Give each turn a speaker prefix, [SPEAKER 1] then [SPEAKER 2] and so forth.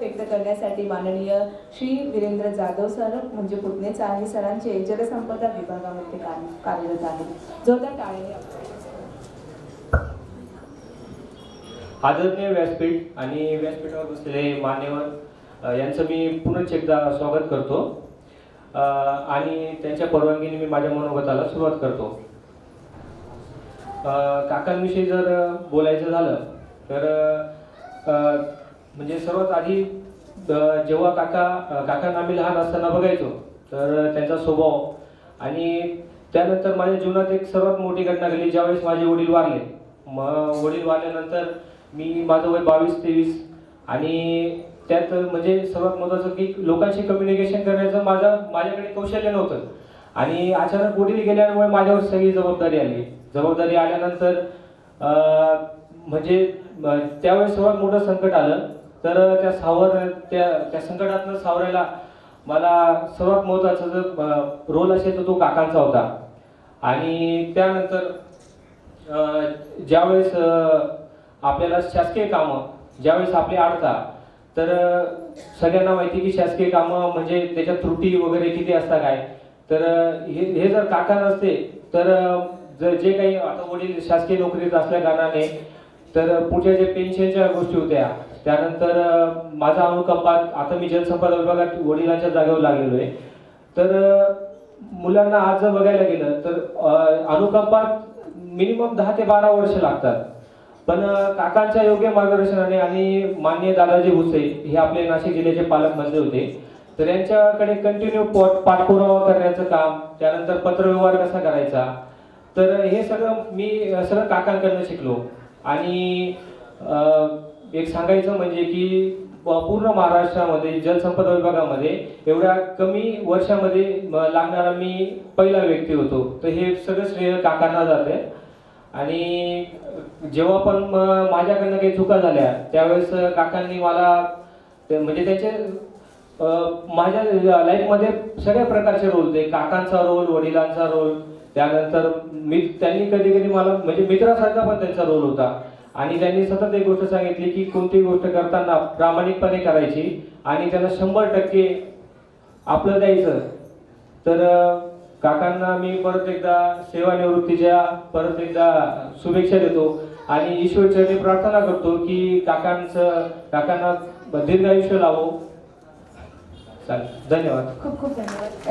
[SPEAKER 1] व्यक्त करण्यासाठी माननीय श्री वीरेंद्र जाधव सर म्हणजे पुतणेच आहे सरांचे जलसंपदा विभागामध्ये कार्य कार्यरत आहे. जोरदार टाळे
[SPEAKER 2] आदरणीय व्यासपीठ आणि व्यासपीठावर बसलेले मान्यवर यांचं मी पुनश्च एकदा स्वागत करतो. आणि त्यांच्या परवानगीने मी माझ्या मनोगताला सुरुवात करतो. काकांविषयी जर बोलायचं झालं तर म्हणजे सर्वात आधी जेव्हा काका काकांना आम्ही लहान असताना बघायचो तर त्यांचा स्वभाव आणि त्यानंतर माझ्या जीवनात एक सर्वात मोठी घटना घडली ज्यावेळेस माझे वडील वारले. मग वडील वारल्यानंतर मी माझं वय बावीस तेवीस आणि त्यात म्हणजे सर्वात महत्त्वाचं की लोकांशी कम्युनिकेशन करण्याचं माझं माझ्याकडे कौशल्य नव्हतं. आणि अचानक वडील गेल्यामुळे माझ्यावर सगळी जबाबदारी आली. जबाबदारी आल्यानंतर म्हणजे त्यावेळेस सर्वात मोठं संकट आलं. तर त्या सावर त्या त्या संकटातनं सावरायला मला सर्वात महत्त्वाचा जर रोल असेल तर तो काकांचा होता. आणि त्यानंतर ज्यावेळेस आपल्याला शासकीय कामं ज्यावेळेस आपले अडता तर सगळ्यांना माहिती की शासकीय कामं म्हणजे त्याच्या त्रुटी वगैरे किती असतात काय? तर हे हे जर काका नसते तर जर जे काही आता वडील शासकीय नोकरीत असल्या कारणाने तर पुढच्या जे पेन्शनच्या गोष्टी होत्या त्यानंतर माझा अनुकंपात आता मी जलसंपदा विभागात वडिलांच्या जागेवर लागलेलो आहे. तर मुलांना आज जर बघायला गेलं तर अनुकंपात मिनिमम दहा ते बारा वर्ष लागतात. पण काकांच्या योग्य मार्गदर्शनाने आणि मान्य दादाजी भुसे हे आपले नाशिक जिल्ह्याचे पालकमंत्री होते. तर यांच्याकडे कंटिन्यू पॉट पाठपुरावा करण्याचं काम त्यानंतर पत्रव्यवहार कसा करायचा? तर हे सगळं मी सगळं काकांकडनं शिकलो. आणि एक सांगायचं म्हणजे की पूर्ण महाराष्ट्रामध्ये जलसंपदा विभागामध्ये एवढ्या कमी वर्षामध्ये लागणारा मी पहिला व्यक्ती होतो. तर हे सगळं श्रेय काकांना जाते आणि जेव्हा पण म- माझ्याकडनं काही चुका झाल्या त्यावेळेस काकांनी मला म्हणजे त्याचे माझ्या लाईफमध्ये सगळ्या प्रकारचे रोल होते काकांचा रोल वडिलांचा रोल त्यानंतर मी त्यांनी कधी कधी मला म्हणजे मित्रासारखा पण त्यांचा रोल होता. आणि त्यांनी सतत एक गोष्ट सांगितली की कोणतीही गोष्ट करताना प्रामाणिकपणे करायची आणि त्याला शंभर टक्के आपलं द्यायचं. तर काकांना मी परत एकदा सेवानिवृत्तीच्या परत एकदा शुभेच्छा देतो. आणि ईश्वरचरणी प्रार्थना करतो की काकांचं काकांना दीर्घ आयुष्य लावो. चालेल. धन्यवाद.
[SPEAKER 1] खूप खूप धन्यवाद.